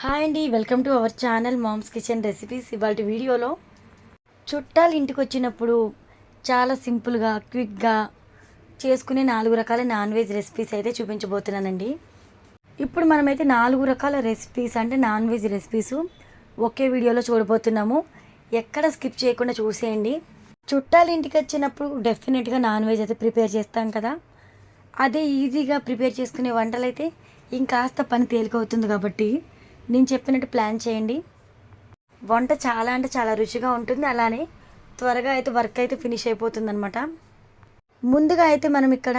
Hi అండి welcome to our channel moms kitchen recipes. ఇవాళ వీడియోలో చుట్టాలు ఇంటికి వచ్చినప్పుడు చాలా సింపుల్గా క్విక్గా చేసుకునే నాలుగు రకాల నాన్ వెజ్ రెసిపీస్ అయితే చూపించబోతున్నానండి. ఇప్పుడు మనమైతే నాలుగు రకాల రెసిపీస్ అంటే నాన్ వెజ్ రెసిపీస్ ఒకే వీడియోలో చూడబోతున్నాము. ఎక్కడ స్కిప్ చేయకుండా చూసేయండి. చుట్టాలు ఇంటికి వచ్చినప్పుడు డెఫినెట్గా నాన్ వెజ్ అయితే ప్రిపేర్ చేస్తాం కదా. అదే ఈజీగా ప్రిపేర్ చేసుకునే వంటలు అయితే ఇంకాస్త పని తేలికవుతుంది కాబట్టి నేను చెప్పినట్టు ప్లాన్ చేయండి. వంట చాలా అంటే చాలా రుచిగా ఉంటుంది. అలానే త్వరగా అయితే వర్క్ అయితే ఫినిష్ అయిపోతుంది అనమాట ముందుగా అయితే మనం ఇక్కడ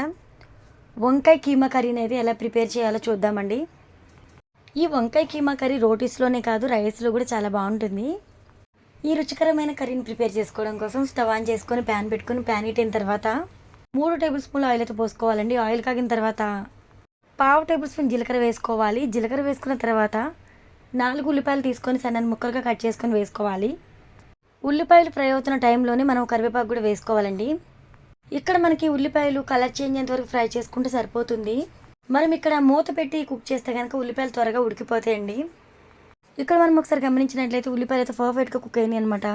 వంకాయ కీమా కర్రీని అయితే ఎలా ప్రిపేర్ చేయాలో చూద్దామండి. ఈ వంకాయ కీమా కర్రీ రోటీస్లోనే కాదు రైస్లో కూడా చాలా బాగుంటుంది. ఈ రుచికరమైన కర్రీని ప్రిపేర్ చేసుకోవడం కోసం స్టవ్ ఆన్ చేసుకొని ప్యాన్ పెట్టుకొని ప్యాన్ హీట్ అయిన తర్వాత మూడు టేబుల్ స్పూన్లు ఆయిల్ అయితే పోసుకోవాలండి. ఆయిల్ కాగిన తర్వాత పావు టేబుల్ స్పూన్ జీలకర్ర వేసుకోవాలి. జీలకర్ర వేసుకున్న తర్వాత నాలుగు ఉల్లిపాయలు తీసుకొని సన్నని ముక్కలుగా కట్ చేసుకొని వేసుకోవాలి. ఉల్లిపాయలు ఫ్రై అవుతున్న టైంలోనే మనం కరివేపాకు కూడా వేసుకోవాలండి. ఇక్కడ మనకి ఉల్లిపాయలు కలర్ చేంజ్ అయ్యేంత వరకు ఫ్రై చేసుకుంటే సరిపోతుంది. మనం ఇక్కడ మూత పెట్టి కుక్ చేస్తే కనుక ఉల్లిపాయలు త్వరగా ఉడికిపోతాయండి. ఇక్కడ మనం ఒకసారి గమనించినట్లయితే ఉల్లిపాయలు అయితే పర్ఫెక్ట్గా కుక్ అయినాయి అనమాట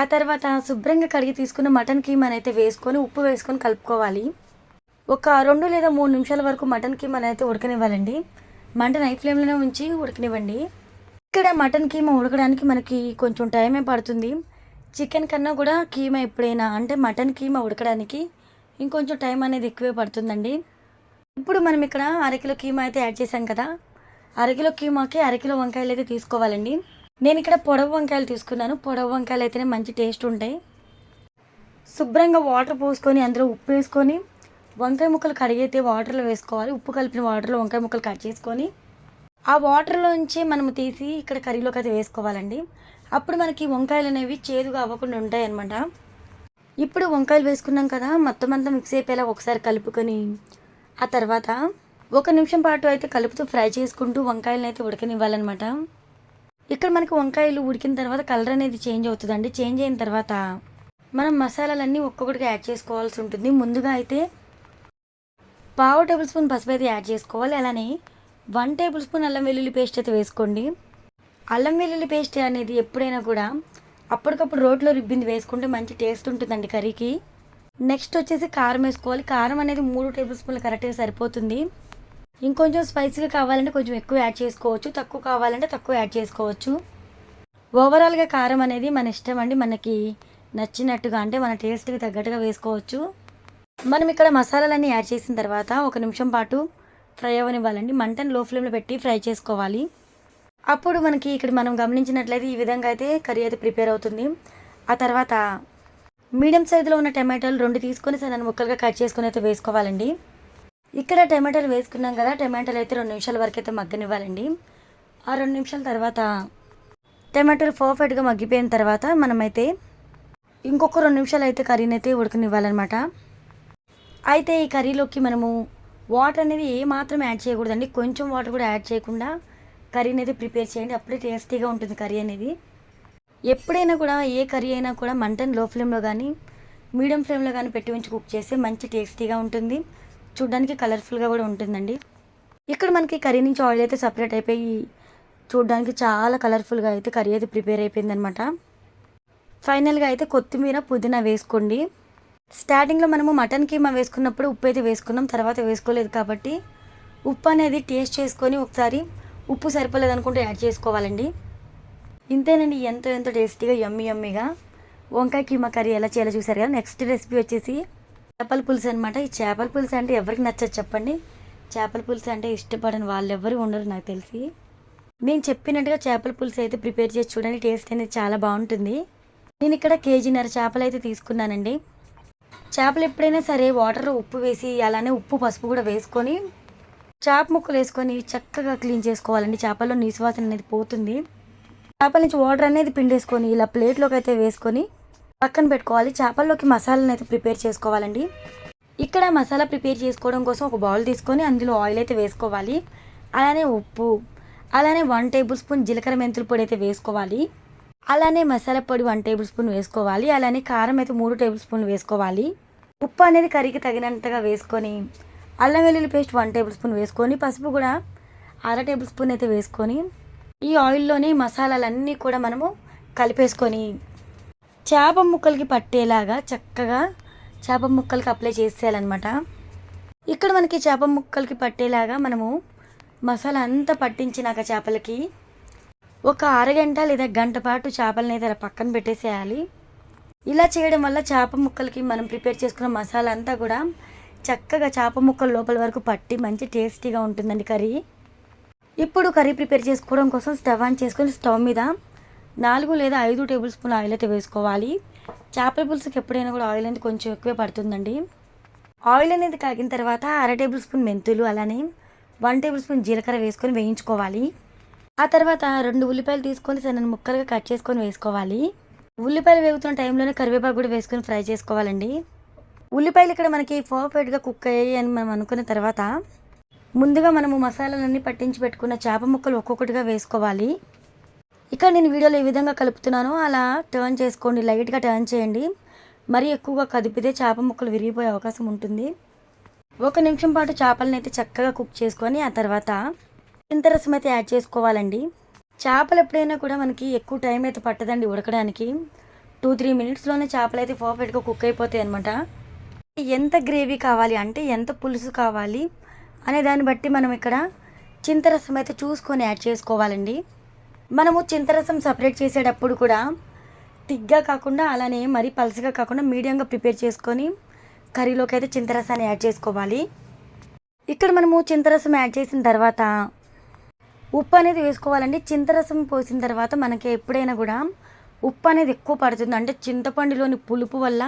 ఆ తర్వాత శుభ్రంగా కడిగి తీసుకున్న మటన్ కీమాని అయితే వేసుకొని ఉప్పు వేసుకొని కలుపుకోవాలి. ఒక రెండు లేదా మూడు నిమిషాల వరకు మటన్ కీమాని అయితే ఉడకనివ్వాలండి. మంటను నై ఫ్లేమ్లోనే ఉంచి ఉడకనివ్వండి. ఇక్కడ మటన్ కీమా ఉడకడానికి మనకి కొంచెం టైమే పడుతుంది. చికెన్ కన్నా కూడా కీమా ఎప్పుడైనా అంటే మటన్ కీమా ఉడకడానికి ఇంకొంచెం టైం అనేది ఎక్కువే పడుతుందండి. ఇప్పుడు మనం ఇక్కడ అరకిలో కీమా అయితే యాడ్ చేసాం కదా. అరకిలో కీమాకి అరకిలో వంకాయలు అయితే తీసుకోవాలండి. నేను ఇక్కడ పొడవు వంకాయలు తీసుకున్నాను. పొడవు వంకాయలు అయితేనే మంచి టేస్ట్ ఉంటాయి. శుభ్రంగా వాటర్ పోసుకొని అందులో ఉప్పు వేసుకొని వంకాయ ముక్కలు కడిగైతే వాటర్లో వేసుకోవాలి. ఉప్పు కలిపిన వాటర్లో వంకాయ ముక్కలు కట్ చేసుకొని ఆ వాటర్లోంచి మనం తీసి ఇక్కడ కర్రీలోకి అయితే వేసుకోవాలండి. అప్పుడు మనకి వంకాయలు అనేవి చేదుగా అవ్వకుండా ఉంటాయి అనమాట ఇప్పుడు వంకాయలు వేసుకున్నాం కదా మొత్తం అంతా మిక్స్ అయిపోయేలా ఒకసారి కలుపుకొని ఆ తర్వాత ఒక నిమిషం పాటు అయితే కలుపుతూ ఫ్రై చేసుకుంటూ వంకాయలను అయితే ఉడకనివ్వాలన్నమాట. ఇక్కడ మనకి వంకాయలు ఉడికిన తర్వాత కలర్ అనేది చేంజ్ అవుతుందండి. చేంజ్ అయిన తర్వాత మనం మసాలాలన్నీ ఒక్కొక్కటిగా యాడ్ చేసుకోవాల్సి ఉంటుంది. ముందుగా అయితే పావు టేబుల్ స్పూన్ పసుపు అయితే యాడ్ చేసుకోవాలి. అలానే వన్ టేబుల్ స్పూన్ అల్లం వెల్లుల్లి పేస్ట్ అయితే వేసుకోండి. అల్లం వెల్లుల్లి పేస్ట్ అనేది ఎప్పుడైనా కూడా అప్పటికప్పుడు రోట్లో రుబ్బింది వేసుకుంటే మంచి టేస్ట్ ఉంటుందండి కర్రీకి. నెక్స్ట్ వచ్చేసి కారం వేసుకోవాలి. కారం అనేది మూడు టేబుల్ స్పూన్లు కరెక్ట్గా సరిపోతుంది. ఇంకొంచెం స్పైసీగా కావాలంటే కొంచెం ఎక్కువ యాడ్ చేసుకోవచ్చు. తక్కువ కావాలంటే తక్కువ యాడ్ చేసుకోవచ్చు. ఓవరాల్గా కారం అనేది మన ఇష్టం అండి. మనకి నచ్చినట్టుగా అంటే మన టేస్ట్కి తగ్గట్టుగా వేసుకోవచ్చు. మనం ఇక్కడ మసాలాలన్నీ యాడ్ చేసిన తర్వాత ఒక నిమిషం పాటు ఫ్రై అవ్వనివ్వాలండి మంటను లో ఫ్లేమ్లో పెట్టి ఫ్రై చేసుకోవాలి. అప్పుడు మనకి ఇక్కడ మనం గమనించినట్లయితే ఈ విధంగా అయితే కర్రీ అయితే ప్రిపేర్ అవుతుంది. ఆ తర్వాత మీడియం సైజులో ఉన్న టమాటాలు రెండు తీసుకొని సన్న ముక్కలుగా కట్ చేసుకొని అయితే వేసుకోవాలండి. ఇక్కడ టమాటాలు వేసుకున్నాం కదా టమాటాలు అయితే రెండు నిమిషాల వరకు అయితే మగ్గనివ్వాలండి. ఆ రెండు నిమిషాల తర్వాత టమాటాలు పర్ఫెక్ట్గా మగ్గిపోయిన తర్వాత మనమైతే ఇంకొక రెండు నిమిషాలు అయితే కర్రీని అయితే ఉడకనివ్వాలన్నమాట. అయితే ఈ కర్రీలోకి మనము వాటర్ అనేది ఏ మాత్రం యాడ్ చేయకూడదండి. కొంచెం వాటర్ కూడా యాడ్ చేయకుండా కర్రీ అనేది ప్రిపేర్ చేయండి. అప్పుడే టేస్టీగా ఉంటుంది కర్రీ అనేది. ఎప్పుడైనా కూడా ఏ కర్రీ అయినా కూడా మంటను లో ఫ్లేమ్లో కానీ మీడియం ఫ్లేమ్లో కానీ పెట్టి ఉంచి కుక్ చేస్తే మంచి టేస్టీగా ఉంటుంది. చూడడానికి కలర్ఫుల్గా కూడా ఉంటుందండి. ఇక్కడ మనకి కర్రీ నుంచి ఆయిల్ అయితే సపరేట్ అయిపోయి చూడడానికి చాలా కలర్ఫుల్గా అయితే కర్రీ అయితే ప్రిపేర్ అయిపోయిందనమాట. ఫైనల్గా అయితే కొత్తిమీర పుదీనా వేసుకోండి. స్టార్టింగ్లో మనము మటన్ కీమా వేసుకున్నప్పుడు ఉప్పు అయితే వేసుకున్నాం తర్వాత వేసుకోలేదు కాబట్టి ఉప్పు అనేది టేస్ట్ చేసుకొని ఒకసారి ఉప్పు సరిపోలేదు అనుకుంటే యాడ్ చేసుకోవాలండి. ఇంతేనండి ఎంతో ఎంతో టేస్టీగా యమ్మి యమ్మిగా వంకాయ కీమా కర్రీ ఎలా చేయాలో చూసారు కదా? నెక్స్ట్ రెసిపీ వచ్చేసి చేపల పులుసు అనమాట ఈ చేపల పులుసు అంటే ఎవరికి నచ్చదు చెప్పండి. చేపల పులుసు అంటే ఇష్టపడని వాళ్ళు ఎవరు ఉండరు నాకు తెలిసి. నేను చెప్పినట్టుగా చేపల పులుసు అయితే ప్రిపేర్ చేసి చూడండి టేస్ట్ అనేది చాలా బాగుంటుంది. నేను ఇక్కడ కేజీన్నర చేపలు అయితే తీసుకున్నానండి. చేపలు ఎప్పుడైనా సరే వాటర్లో ఉప్పు వేసి అలానే ఉప్పు పసుపు కూడా వేసుకొని చేప ముక్కలు వేసుకొని చక్కగా క్లీన్ చేసుకోవాలండి. చేపల్లో నీసువాసన అనేది పోతుంది. చేపల నుంచి వాటర్ అనేది పిండేసుకొని ఇలా ప్లేట్లోకి అయితే వేసుకొని పక్కన పెట్టుకోవాలి. చేపల్లోకి మసాలాను అయితే ప్రిపేర్ చేసుకోవాలండి. ఇక్కడ మసాలా ప్రిపేర్ చేసుకోవడం కోసం ఒక బౌల్ తీసుకొని అందులో ఆయిల్ అయితే వేసుకోవాలి. అలానే ఉప్పు అలానే వన్ టేబుల్ స్పూన్ జీలకర్ర మెంతుల పొడి అయితే వేసుకోవాలి. అలానే మసాలా పొడి వన్ టేబుల్ స్పూన్ వేసుకోవాలి. అలానే కారం అయితే మూడు టేబుల్ స్పూన్లు వేసుకోవాలి. ఉప్పు అనేది కర్రీకి తగినంతగా వేసుకొని అల్లం వెల్లుల్లి పేస్ట్ వన్ టేబుల్ స్పూన్ వేసుకొని పసుపు కూడా అర టేబుల్ స్పూన్ అయితే వేసుకొని ఈ ఆయిల్లోనే మసాలాలన్నీ కూడా మనము కలిపేసుకొని చేప ముక్కలకి పట్టేలాగా చక్కగా చేప ముక్కలకి అప్లై చేసేయాలన్నమాట. ఇక్కడ మనకి చేప ముక్కలకి పట్టేలాగా మనము మసాలా అంతా పట్టించినాక చేపలకి ఒక అరగంట లేదా గంట పాటు చేపలని అయితే పక్కన పెట్టేసేయాలి. ఇలా చేయడం వల్ల చేప ముక్కలకి మనం ప్రిపేర్ చేసుకున్న మసాలా అంతా కూడా చక్కగా చేప ముక్కల లోపల వరకు పట్టి మంచి టేస్టీగా ఉంటుందండి కర్రీ. ఇప్పుడు కర్రీ ప్రిపేర్ చేసుకోవడం కోసం స్టవ్ ఆన్ చేసుకొని స్టవ్ మీద నాలుగు లేదా ఐదు టేబుల్ స్పూన్ ఆయిల్ అయితే వేసుకోవాలి. చేపల పులుసుకి ఎప్పుడైనా కూడా ఆయిల్ అనేది కొంచెం ఎక్కువే పడుతుందండి. ఆయిల్ అనేది కాగిన తర్వాత అర టేబుల్ స్పూన్ మెంతులు అలానే వన్ టేబుల్ స్పూన్ జీలకర్ర వేసుకొని వేయించుకోవాలి. ఆ తర్వాత రెండు ఉల్లిపాయలు తీసుకొని సన్న ముక్కలుగా కట్ చేసుకొని వేసుకోవాలి. ఉల్లిపాయలు వేగుతున్న టైంలోనే కరివేపాకు కూడా వేసుకొని ఫ్రై చేసుకోవాలండి. ఉల్లిపాయలు ఇక్కడ మనకి పర్ఫెక్ట్గా కుక్ అయ్యాయి అని మనం అనుకున్న తర్వాత ముందుగా మనము మసాలాలన్నీ పట్టించి పెట్టుకున్న చేప ముక్కలు ఒక్కొక్కటిగా వేసుకోవాలి. ఇక్కడ నేను వీడియోలో ఏ విధంగా కలుపుతున్నానో. అలా టర్న్ చేసుకోండి. లైట్గా టర్న్ చేయండి. మరీ ఎక్కువగా కదిపితే చేప ముక్కలు విరిగిపోయే అవకాశం ఉంటుంది. ఒక నిమిషం పాటు చేపలను అయితే చక్కగా కుక్ చేసుకొని ఆ తర్వాత చింతరసం అయితే యాడ్ చేసుకోవాలండి. చేపలు ఎప్పుడైనా కూడా మనకి ఎక్కువ టైం అయితే పట్టదండి ఉడకడానికి. టూ త్రీ మినిట్స్లోనే చేపలు అయితే పర్ఫెక్ట్గా కుక్ అయిపోతాయి అనమాట ఎంత గ్రేవీ కావాలి అంటే ఎంత పులుసు కావాలి అనే దాన్ని బట్టి మనం ఇక్కడ చింతరసం అయితే చూసుకొని యాడ్ చేసుకోవాలండి. మనము చింతరసం సపరేట్ చేసేటప్పుడు కూడా తిగ్గా కాకుండా అలానే మరీ పలసగా కాకుండా మీడియంగా ప్రిపేర్ చేసుకొని కర్రీలోకి అయితే చింతరసాన్ని యాడ్ చేసుకోవాలి. ఇక్కడ మనము చింతరసం యాడ్ చేసిన తర్వాత ఉప్పు అనేది వేసుకోవాలండి. చింతరసం పోసిన తర్వాత మనకి ఎప్పుడైనా కూడా ఉప్పు అనేది ఎక్కువ పడుతుంది. అంటే చింతపండులోని పులుపు వల్ల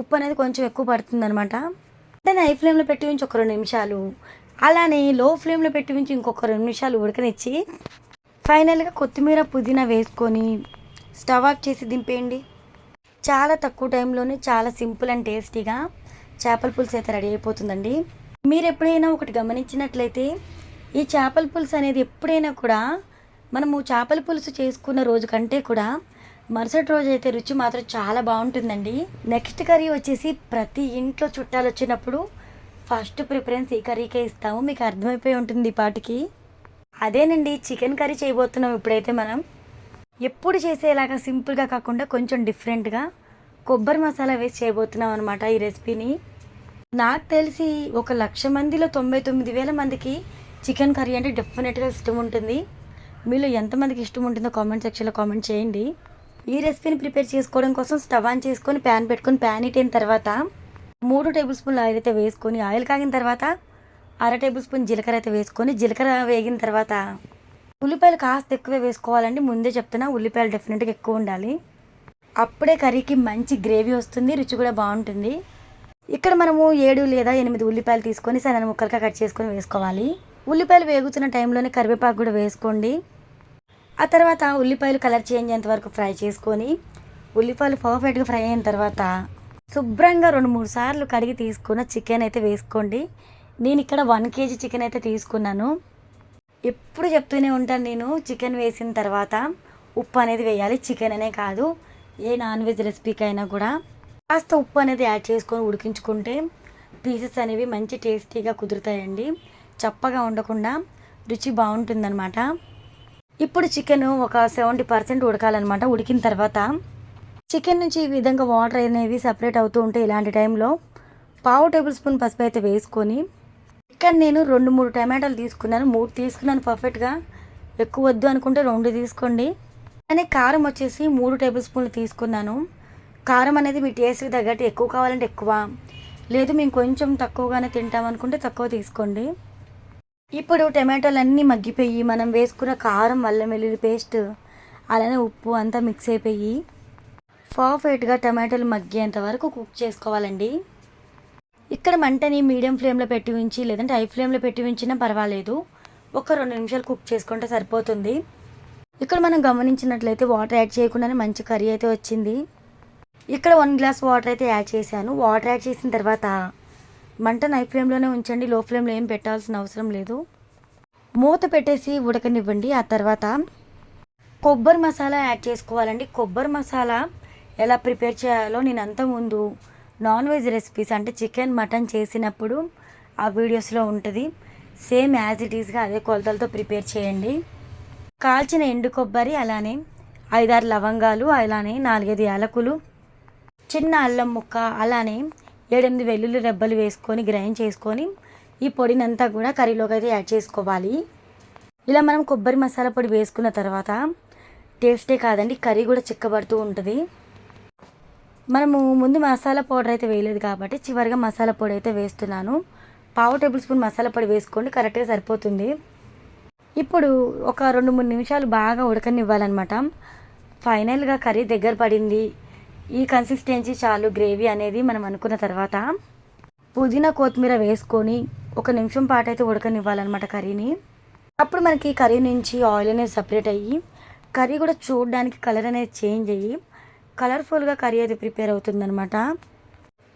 ఉప్పు అనేది కొంచెం ఎక్కువ పడుతుంది అనమాట దాన్ని హై ఫ్లేమ్లో పెట్టి ఉంచి ఒక రెండు నిమిషాలు. అలానే లో ఫ్లేమ్లో పెట్టి ఉంచి ఇంకొక రెండు నిమిషాలు ఉడకనిచ్చి ఫైనల్గా కొత్తిమీర పుదీనా వేసుకొని స్టవ్ ఆఫ్ చేసి దింపేయండి. చాలా తక్కువ టైంలోనే చాలా సింపుల్ అండ్ టేస్టీగా చేపల పులుసు అయితే రెడీ అయిపోతుందండి. మీరు ఎప్పుడైనా ఒకటి గమనించినట్లయితే ఈ చేపల పులుసు అనేది ఎప్పుడైనా కూడా మనము చేపల పులుసు చేసుకున్న రోజు కంటే కూడా మరుసటి రోజు అయితే రుచి మాత్రం చాలా బాగుంటుందండి. నెక్స్ట్ కర్రీ వచ్చేసి ప్రతి ఇంట్లో చుట్టాలు వచ్చినప్పుడు ఫస్ట్ ప్రిఫరెన్స్ ఈ కర్రీకే ఇస్తాము. మీకు అర్థమైపోయి ఉంటుంది ఈ పాటికి. అదేనండి చికెన్ కర్రీ చేయబోతున్నాం ఇప్పుడైతే మనం. ఎప్పుడు చేసేలాగా సింపుల్గా కాకుండా కొంచెం డిఫరెంట్గా కొబ్బరి మసాలా వేసి చేయబోతున్నాం అనమాట ఈ రెసిపీని. నాకు తెలిసి ఒక లక్ష మందిలో తొంభై తొమ్మిది వేల మందికి చికెన్ కర్రీ అంటే డెఫినెట్గా ఇష్టం ఉంటుంది. మీలో ఎంతమందికి ఇష్టం ఉంటుందో కామెంట్ సెక్షన్లో కామెంట్ చేయండి. ఈ రెసిపీని ప్రిపేర్ చేసుకోవడం కోసం స్టవ్ ఆన్ చేసుకొని ప్యాన్ పెట్టుకొని ప్యాన్ హీట్ అయిన తర్వాత మూడు టేబుల్ స్పూన్లు ఆయిల్ అయితే వేసుకొని ఆయిల్ కాగిన తర్వాత అర టేబుల్ స్పూన్ జీలకర్ర అయితే వేసుకొని జీలకర్ర వేగిన తర్వాత ఉల్లిపాయలు కాస్త ఎక్కువే వేసుకోవాలండి. ముందే చెప్తున్నా ఉల్లిపాయలు డెఫినెట్గా ఎక్కువ ఉండాలి. అప్పుడే కర్రీకి మంచి గ్రేవీ వస్తుంది రుచి కూడా బాగుంటుంది. ఇక్కడ మనము ఏడు లేదా ఎనిమిది ఉల్లిపాయలు తీసుకొని సన్న ముక్కలుగా కట్ చేసుకొని వేసుకోవాలి. ఉల్లిపాయలు వేగుతున్న టైంలోనే కరివేపాకు కూడా వేసుకోండి. ఆ తర్వాత ఉల్లిపాయలు కలర్ చేంజ్ అయ్యేంత వరకు ఫ్రై చేసుకొని ఉల్లిపాయలు పర్ఫెక్ట్గా ఫ్రై అయిన తర్వాత శుభ్రంగా రెండు మూడు సార్లు కడిగి తీసుకున్న చికెన్ అయితే వేసుకోండి. నేను ఇక్కడ వన్ కేజీ చికెన్ అయితే తీసుకున్నాను. ఎప్పుడు చెప్తూనే ఉంటాను నేను చికెన్ వేసిన తర్వాత ఉప్పు అనేది వేయాలి. చికెన్ అనే కాదు ఏ నాన్ వెజ్ రెసిపీకి అయినా కూడా. కాస్త ఉప్పు అనేది యాడ్ చేసుకొని ఉడికించుకుంటే పీసెస్ అనేవి మంచి టేస్టీగా కుదురుతాయండి. చప్పగా ఉండకుండా రుచి బాగుంటుందన్నమాట. ఇప్పుడు చికెన్ ఒక సెవెంటీ పర్సెంట్ ఉడకాలన్నమాట. ఉడికిన తర్వాత చికెన్ నుంచి ఈ విధంగా వాటర్ అనేవి సపరేట్ అవుతూ ఉంటే ఇలాంటి టైంలో పావు టేబుల్ స్పూన్ పసుపు అయితే వేసుకొని ఇక్కడ నేను రెండు మూడు టమాటాలు తీసుకున్నాను. మూడు తీసుకున్నాను పర్ఫెక్ట్గా. ఎక్కువ వద్దు అనుకుంటే రెండు తీసుకోండి. కానీ కారం వచ్చేసి మూడు టేబుల్ స్పూన్లు తీసుకున్నాను. కారం అనేది మీ టేస్ట్కి తగ్గట్టు ఎక్కువ కావాలంటే ఎక్కువ. లేదు మేము కొంచెం తక్కువగానే తింటాం అనుకుంటే తక్కువ తీసుకోండి. ఇప్పుడు టమాటోలు అన్నీ మగ్గిపోయి మనం వేసుకున్న కారం అల్లం వెల్లుల్లి పేస్ట్ అలానే ఉప్పు అంతా మిక్స్ అయిపోయి పర్ఫెక్ట్గా టమాటోలు మగ్గేంత వరకు కుక్ చేసుకోవాలండి. ఇక్కడ మంటని మీడియం ఫ్లేమ్లో పెట్టి ఉంచి లేదంటే హై ఫ్లేమ్లో పెట్టి ఉంచినా పర్వాలేదు. ఒక రెండు నిమిషాలు కుక్ చేసుకుంటే సరిపోతుంది. ఇక్కడ మనం గమనించినట్లయితే వాటర్ యాడ్ చేయకుండానే మంచి కర్రీ అయితే వచ్చింది. ఇక్కడ వన్ గ్లాస్ వాటర్ అయితే యాడ్ చేశాను. వాటర్ యాడ్ చేసిన తర్వాత మంటను హై ఫ్లేమ్లోనే ఉంచండి లో ఫ్లేమ్లో ఏం పెట్టాల్సిన అవసరం లేదు. మూత పెట్టేసి ఉడకనివ్వండి. ఆ తర్వాత కొబ్బరి మసాలా యాడ్ చేసుకోవాలండి. కొబ్బరి మసాలా ఎలా ప్రిపేర్ చేయాలో నేను అంతకుముందు నాన్ వెజ్ రెసిపీస్ అంటే చికెన్ మటన్ చేసినప్పుడు ఆ వీడియోస్లో ఉంటుంది. సేమ్ యాజ్ ఇట్ ఈస్గా అదే కొలతలతో ప్రిపేర్ చేయండి. కాల్చిన ఎండు కొబ్బరి అలానే ఐదారు లవంగాలు అలానే నాలుగైదు యాలకులు చిన్న అల్లం ముక్క అలానే ఏడెనిమిది వెల్లుల్లి రెబ్బలు వేసుకొని గ్రైండ్ చేసుకొని ఈ పొడినంతా కూడా కర్రీలోకి అయితే యాడ్ చేసుకోవాలి. ఇలా మనం కొబ్బరి మసాలా పొడి వేసుకున్న తర్వాత టేస్టే కాదండి కర్రీ కూడా చిక్కబడుతూ ఉంటుంది. మనము ముందు మసాలా పౌడర్ అయితే వేయలేదు కాబట్టి చివరిగా మసాలా పొడి అయితే వేస్తున్నాను. పావు టేబుల్ స్పూన్ మసాలా పొడి వేసుకోండి కరెక్ట్గా సరిపోతుంది. ఇప్పుడు ఒక రెండు మూడు నిమిషాలు బాగా ఉడకనివ్వాలన్నమాట. ఫైనల్గా కర్రీ దగ్గర పడింది. ఈ కన్సిస్టెన్సీ చాలు. గ్రేవీ అనేది మనం అనుకున్న తర్వాత పుదీనా కొత్తిమీర వేసుకొని ఒక నిమిషం పాటు అయితే ఉడకనివ్వాలన్నమాట కర్రీని. అప్పుడు మనకి కర్రీ నుంచి ఆయిల్ అనేది సపరేట్ అయ్యి కర్రీ కూడా చూడడానికి కలర్ అనేది చేంజ్ అయ్యి కలర్ఫుల్గా కర్రీ అయితే ప్రిపేర్ అవుతుందన్నమాట.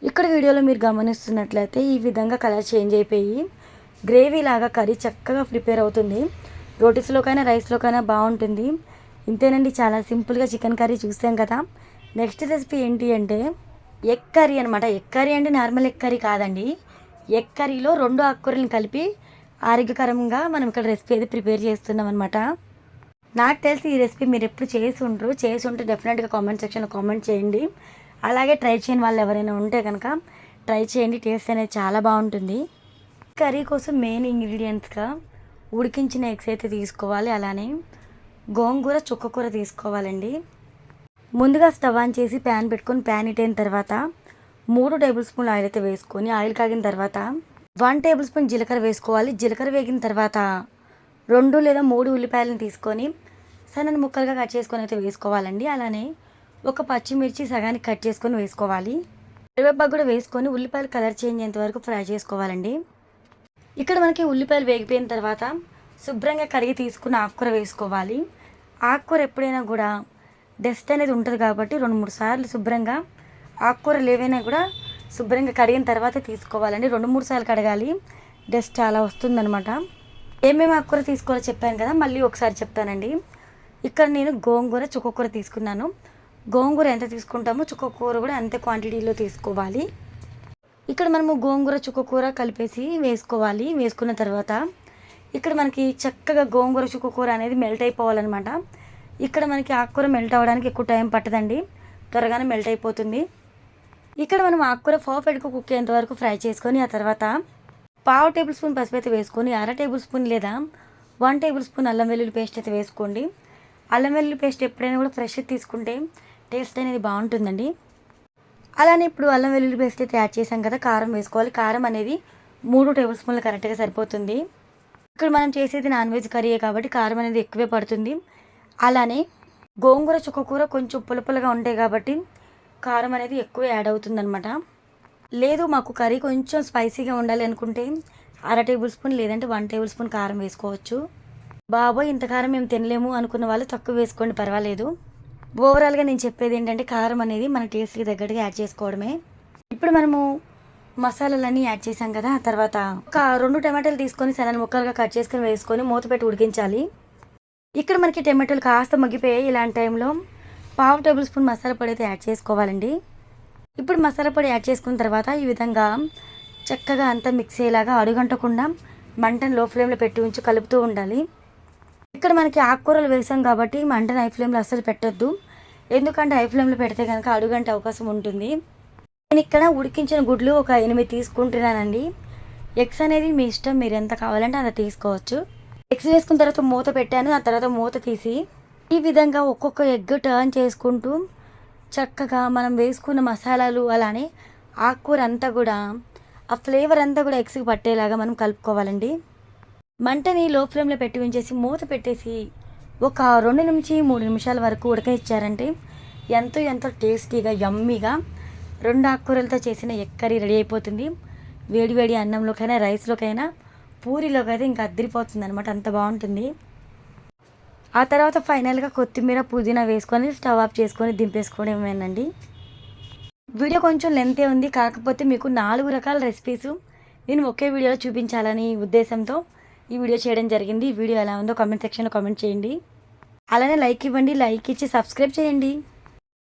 ఇక్కడ వీడియోలో మీరు గమనిస్తున్నట్లయితే ఈ విధంగా కలర్ చేంజ్ అయిపోయి గ్రేవీ లాగా కర్రీ చక్కగా ప్రిపేర్ అవుతుంది. రోటీస్లోకైనా రైస్లోకైనా బాగుంటుంది. ఇంతేనండి చాలా సింపుల్గా చికెన్ కర్రీ చూసాం కదా. నెక్స్ట్ రెసిపీ ఏంటి అంటే ఎగ్ కర్రీ అనమాట ఎగ్ కర్రీ అంటే నార్మల్ ఎగ్ కర్రీ కాదండి. ఎగ్ కర్రీలో రెండు ఆకుకూరలను కలిపి ఆరోగ్యకరంగా మనం ఇక్కడ రెసిపీ అయితే ప్రిపేర్ చేస్తున్నాం అనమాట నాకు తెలిసి ఈ రెసిపీ మీరు ఎప్పుడు చేసి ఉండరు. చేసి ఉంటే డెఫినెట్గా కామెంట్ సెక్షన్లో కామెంట్ చేయండి. అలాగే ట్రై చేయని వాళ్ళు ఎవరైనా ఉంటే కనుక ట్రై చేయండి. టేస్ట్ అనేది చాలా బాగుంటుంది. కర్రీ కోసం మెయిన్ ఇంగ్రీడియంట్స్గా ఉడికించిన ఎగ్స్ అయితే తీసుకోవాలి. అలానే గోంగూర చుక్కకూర తీసుకోవాలండి. ముందుగా స్టవ్ ఆన్ చేసి ప్యాన్ పెట్టుకొని ప్యాన్ ఇట్ అయిన తర్వాత మూడు టేబుల్ స్పూన్ ఆయిల్ అయితే వేసుకొని ఆయిల్ కాగిన తర్వాత వన్ టేబుల్ స్పూన్ జీలకర్ర వేసుకోవాలి. జీలకర్ర వేగిన తర్వాత రెండు లేదా మూడు ఉల్లిపాయలను తీసుకొని సన్నని ముక్కలుగా కట్ చేసుకొని అయితే వేసుకోవాలండి. అలానే ఒక పచ్చిమిర్చి సగానికి కట్ చేసుకొని వేసుకోవాలి. కరివేపాకు కూడా వేసుకొని ఉల్లిపాయలు కలర్ చేంజ్ అయ్యేంత వరకు ఫ్రై చేసుకోవాలండి. ఇక్కడ మనకి ఉల్లిపాయలు వేగిపోయిన తర్వాత శుభ్రంగా కడిగి తీసుకున్న ఆకుకూర వేసుకోవాలి. ఆకుకూర ఎప్పుడైనా కూడా డస్ట్ అనేది ఉంటుంది కాబట్టి రెండు మూడు సార్లు శుభ్రంగా ఆకుకూరలు ఏవైనా కూడా శుభ్రంగా కడిగిన తర్వాత తీసుకోవాలండి. రెండు మూడు సార్లు కడగాలి. డస్ట్ చాలా వస్తుందనమాట ఏమేమి ఆకుకూర తీసుకోవాలో చెప్పాను కదా మళ్ళీ ఒకసారి చెప్తానండి. ఇక్కడ నేను గోంగూర చుక్కకూర తీసుకున్నాను. గోంగూర ఎంత తీసుకుంటామో చుక్కకూర కూడా అంతే క్వాంటిటీలో తీసుకోవాలి. ఇక్కడ మనము గోంగూర చుక్కకూర కలిపేసి వేసుకోవాలి. వేసుకున్న తర్వాత ఇక్కడ మనకి చక్కగా గోంగూర చుక్కకూర అనేది మెల్ట్ అయిపోవాలన్నమాట. ఇక్కడ మనకి ఆకుకూర మెల్ట్ అవ్వడానికి ఎక్కువ టైం పట్టదండి. త్వరగానే మెల్ట్ అయిపోతుంది. ఇక్కడ మనం ఆకుకూర పర్ఫెక్ట్గా కుక్ అయ్యేంత వరకు ఫ్రై చేసుకొని ఆ తర్వాత పావు టేబుల్ స్పూన్ పసుపు అయితే వేసుకొని అర టేబుల్ స్పూన్ లేదా వన్ టేబుల్ స్పూన్ అల్లం వెల్లుల్లి పేస్ట్ అయితే వేసుకోండి. అల్లం వెల్లుల్లి పేస్ట్ ఎప్పుడైనా కూడా ఫ్రెష్ తీసుకుంటే టేస్ట్ అనేది బాగుంటుందండి. అలానే ఇప్పుడు అల్లం వెల్లుల్లి పేస్ట్ అయితే యాడ్ చేసాం కదా కారం వేసుకోవాలి. కారం అనేది మూడు టేబుల్ స్పూన్లు కరెక్ట్గా సరిపోతుంది. ఇక్కడ మనం చేసేది నాన్ వెజ్ కర్రీయే కాబట్టి కారం అనేది ఎక్కువే పడుతుంది. అలానే గోంగూర చుక్కకూర కొంచెం పులపులుగా ఉంటాయి కాబట్టి కారం అనేది ఎక్కువ యాడ్ అవుతుందన్నమాట. లేదు మాకు కర్రీ కొంచెం స్పైసీగా ఉండాలి అనుకుంటే అర టేబుల్ స్పూన్ లేదంటే వన్ టేబుల్ స్పూన్ కారం వేసుకోవచ్చు. బాబోయ్ ఇంత కారం మేము తినలేము అనుకున్న వాళ్ళు తక్కువ వేసుకోండి పర్వాలేదు. ఓవరాల్గా నేను చెప్పేది ఏంటంటే కారం అనేది మన టేస్ట్కి తగ్గట్టుగా యాడ్ చేసుకోవడమే. ఇప్పుడు మనము మసాలాలన్నీ యాడ్ చేసాం కదా తర్వాత ఒక రెండు టమాటాలు తీసుకొని సరైన ముక్కలుగా కట్ చేసుకొని వేసుకొని మూత పెట్టి ఉడికించాలి. ఇక్కడ మనకి టమాటోలు కాస్త మగ్గిపోయాయి ఇలాంటి టైంలో పావు టేబుల్ స్పూన్ మసాలా పొడి అయితే యాడ్ చేసుకోవాలండి. ఇప్పుడు మసాలా పొడి యాడ్ చేసుకున్న తర్వాత ఈ విధంగా చక్కగా అంతా మిక్స్ అయ్యేలాగా అడుగంటకుండా మంటను లో ఫ్లేమ్లో పెట్టి ఉంచి కలుపుతూ ఉండాలి. ఇక్కడ మనకి ఆకుకూరలు వేసాం కాబట్టి మంటను హై ఫ్లేమ్లో అస్సలు పెట్టద్దు. ఎందుకంటే హై ఫ్లేమ్లో పెడితే కనుక అడుగంటే అవకాశం ఉంటుంది. నేను ఇక్కడ ఉడికించిన గుడ్లు ఒక ఎనిమిది తీసుకుంటున్నానండి. ఎగ్స్ అనేది మీ ఇష్టం మీరు ఎంత కావాలంటే అంత తీసుకోవచ్చు. ఎగ్స్ వేసుకున్న తర్వాత మూత పెట్టాను ఆ తర్వాత మూత తీసి ఈ విధంగా ఒక్కొక్క ఎగ్ టర్న్ చేసుకుంటూ చక్కగా మనం వేసుకున్న మసాలాలు అలానే ఆకుకూర అంతా కూడా ఆ ఫ్లేవర్ అంతా కూడా ఎగ్స్కి పట్టేలాగా మనం కలుపుకోవాలండి. మంటని లో ఫ్లేమ్లో పెట్టి ఉంచేసి మూత పెట్టేసి ఒక రెండు నుంచి మూడు నిమిషాల వరకు ఉడకనిచ్చారంటే ఎంతో ఎంతో టేస్టీగా యమ్మీగా రెండు ఆకుకూరలతో చేసిన ఎగ్ కర్రీ రెడీ అయిపోతుంది. వేడి వేడి అన్నంలోకైనా రైస్లోకైనా పూరిలోకైతే ఇంకా అద్దరిపోతుంది అనమాట అంత బాగుంటుంది. ఆ తర్వాత ఫైనల్గా కొత్తిమీర పుదీనా వేసుకొని స్టవ్ ఆఫ్ చేసుకొని దింపేసుకోవడమేనండి. వీడియో కొంచెం లెంతే ఉంది. కాకపోతే మీకు నాలుగు రకాల రెసిపీస్ నేను ఒకే వీడియోలో చూపించాలని ఉద్దేశంతో ఈ వీడియో చేయడం జరిగింది. ఈ వీడియో ఎలా ఉందో కామెంట్ సెక్షన్లో కామెంట్ చేయండి. అలానే లైక్ ఇవ్వండి. లైక్ ఇచ్చి సబ్స్క్రైబ్ చేయండి.